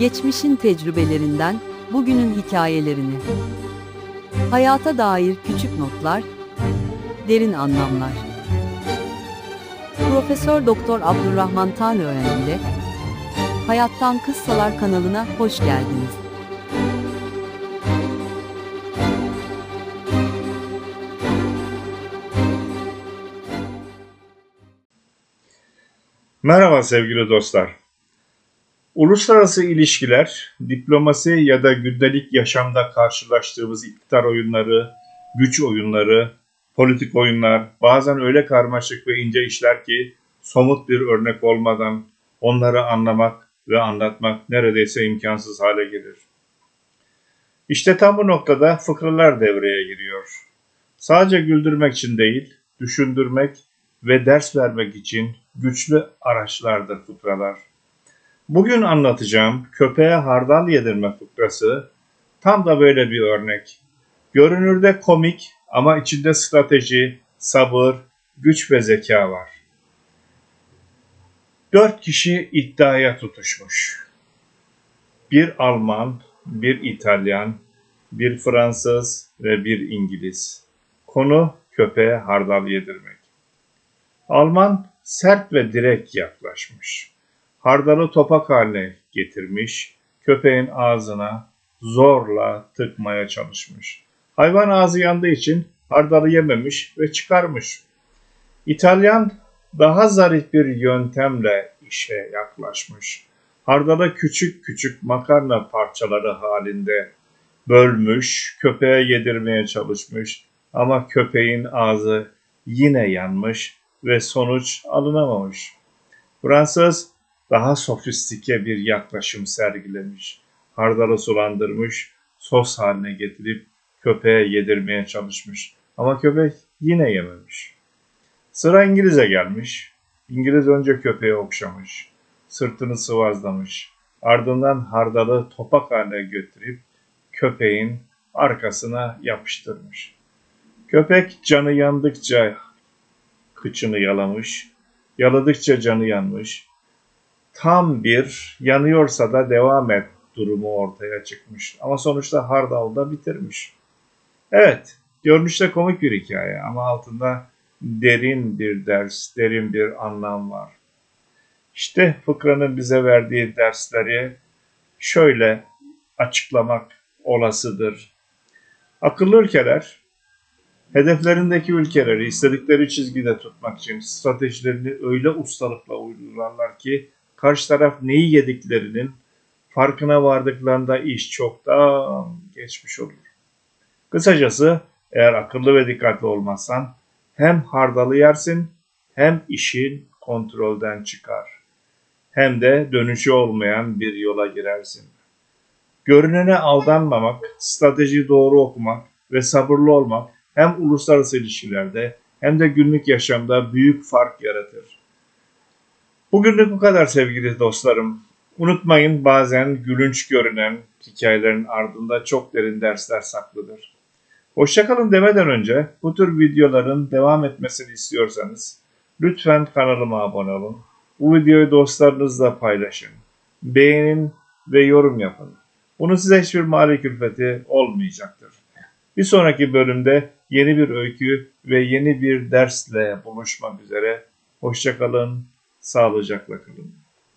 Geçmişin tecrübelerinden bugünün hikayelerini. Hayata dair küçük notlar, derin anlamlar. Profesör Doktor Abdurrahman Tanrıören ile Hayattan Kıssalar kanalına hoş geldiniz. Merhaba sevgili dostlar. Uluslararası ilişkiler, diplomasi ya da gündelik yaşamda karşılaştığımız iktidar oyunları, güç oyunları, politik oyunlar bazen öyle karmaşık ve ince işler ki somut bir örnek olmadan onları anlamak ve anlatmak neredeyse imkansız hale gelir. İşte tam bu noktada fıkralar devreye giriyor. Sadece güldürmek için değil, düşündürmek ve ders vermek için güçlü araçlardır fıkralar. Bugün anlatacağım köpeğe hardal yedirme fıkrası tam da böyle bir örnek. Görünürde komik ama içinde strateji, sabır, güç ve zeka var. Dört kişi iddiaya tutuşmuş. Bir Alman, bir İtalyan, bir Fransız ve bir İngiliz. Konu köpeğe hardal yedirmek. Alman sert ve direkt yaklaşmış. Hardalı topak haline getirmiş, köpeğin ağzına zorla tıkmaya çalışmış. Hayvan ağzı yandığı için hardalı yememiş ve çıkarmış. İtalyan daha zarif bir yöntemle işe yaklaşmış. Hardalı küçük küçük makarna parçaları halinde bölmüş, köpeğe yedirmeye çalışmış ama köpeğin ağzı yine yanmış ve sonuç alınamamış. Fransız daha sofistike bir yaklaşım sergilemiş. Hardalı sulandırmış, sos haline getirip köpeğe yedirmeye çalışmış. Ama köpek yine yememiş. Sıra İngiliz'e gelmiş. İngiliz önce köpeği okşamış. Sırtını sıvazlamış. Ardından hardalı topak haline götürüp köpeğin arkasına yapıştırmış. Köpek canı yandıkça kıçını yalamış, yaladıkça canı yanmış. Tam bir yanıyorsa da devam et durumu ortaya çıkmış. Ama sonuçta hardalda bitirmiş. Evet, görünüşte komik bir hikaye ama altında derin bir ders, derin bir anlam var. İşte fıkranın bize verdiği dersleri şöyle açıklamak olasıdır. Akıllı ülkeler hedeflerindeki ülkeleri istedikleri çizgide tutmak için stratejilerini öyle ustalıkla uygularlar ki karşı taraf neyi yediklerinin farkına vardıklarında iş çoktan geçmiş olur. Kısacası eğer akıllı ve dikkatli olmazsan hem hardalı yersin hem işin kontrolden çıkar. Hem de dönüşü olmayan bir yola girersin. Görünene aldanmamak, strateji doğru okumak ve sabırlı olmak hem uluslararası ilişkilerde hem de günlük yaşamda büyük fark yaratır. Bugünlük bu kadar sevgili dostlarım. Unutmayın bazen gülünç görünen hikayelerin ardında çok derin dersler saklıdır. Hoşçakalın demeden önce bu tür videoların devam etmesini istiyorsanız lütfen kanalıma abone olun. Bu videoyu dostlarınızla paylaşın. Beğenin ve yorum yapın. Bunun size hiçbir mali külfeti olmayacaktır. Bir sonraki bölümde yeni bir öykü ve yeni bir dersle buluşmak üzere. Hoşçakalın, sağlıcakla kalın.